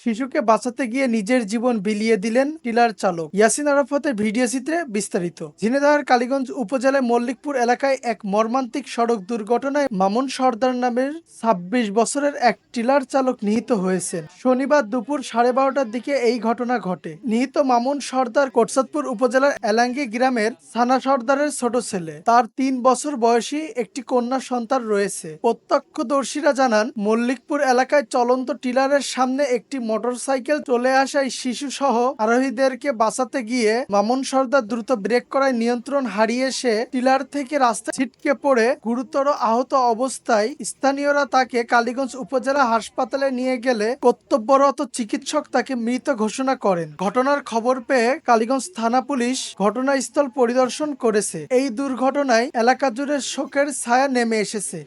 শিশুকে বাঁচাতে গিয়ে নিজের জীবন বিলিয়ে দিলেন টিলার চালক। ইয়াসিন আরাফাতের ভিডিও চিত্রে বিস্তারিত। ঝিনেদাহের কালীগঞ্জ উপজেলায় মল্লিকপুর এলাকায় এক মর্মান্তিক সড়ক দুর্ঘটনায় মামুন সর্দার নামের ছাব্বিশ বছরের এক টিলার চালক নিহত হয়েছেন। শনিবার দুপুর সাড়ে বারোটার দিকে এই ঘটনা ঘটে। নিহত মামুন সর্দার কোটসাদপুর উপজেলার এলাঙ্গি গ্রামের সানা সর্দারের ছোট ছেলে। তার তিন বছর বয়সী একটি কন্যা সন্তান রয়েছে। প্রত্যক্ষদর্শীরা জানান, মল্লিকপুর এলাকায় চলন্ত টিলারের সামনে একটি মোটরসাইকেল চলে আসায় শিশু সহ আরোহীদেরকে বাঁচাতে গিয়ে মামুন সর্দার দ্রুত ব্রেক করায় নিয়ন্ত্রণ হারিয়ে সে টিলার থেকে রাস্তায় ছিটকে পড়ে গুরুতর আহত অবস্থায়। স্থানীয়রা তাকে কালীগঞ্জ উপজেলা হাসপাতালে নিয়ে গেলে কর্তব্যরত চিকিৎসক তাকে মৃত ঘোষণা করেন। ঘটনার খবর পেয়ে কালীগঞ্জ থানা পুলিশ ঘটনাস্থল পরিদর্শন করেছে। এই দুর্ঘটনায় এলাকা জুড়ে শোকের ছায়া নেমে এসেছে।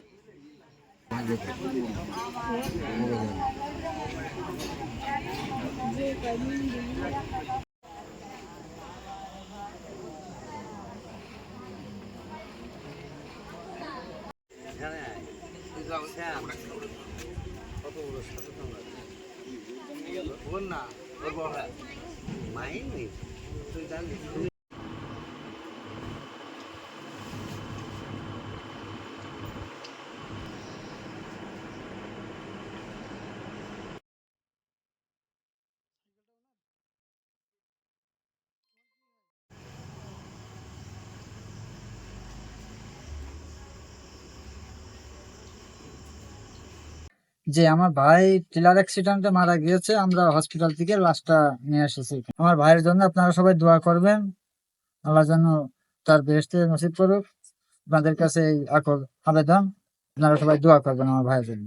না মাইনি তুই জানিস যে আমার ভাই ট্রেলার অ্যাক্সিডেন্টে মারা গিয়েছে, আমরা হসপিটাল থেকে লাশটা নিয়ে এসেছি আমার ভাইয়ের জন্য আপনারা সবাই দোয়া করবেন। আল্লাহ যেন তার বেহেস্তে নসিব করুক। আপনাদের কাছে এই আকল আবেদন। আপনারা সবাই দোয়া করবেন আমার ভাইয়ের জন্য।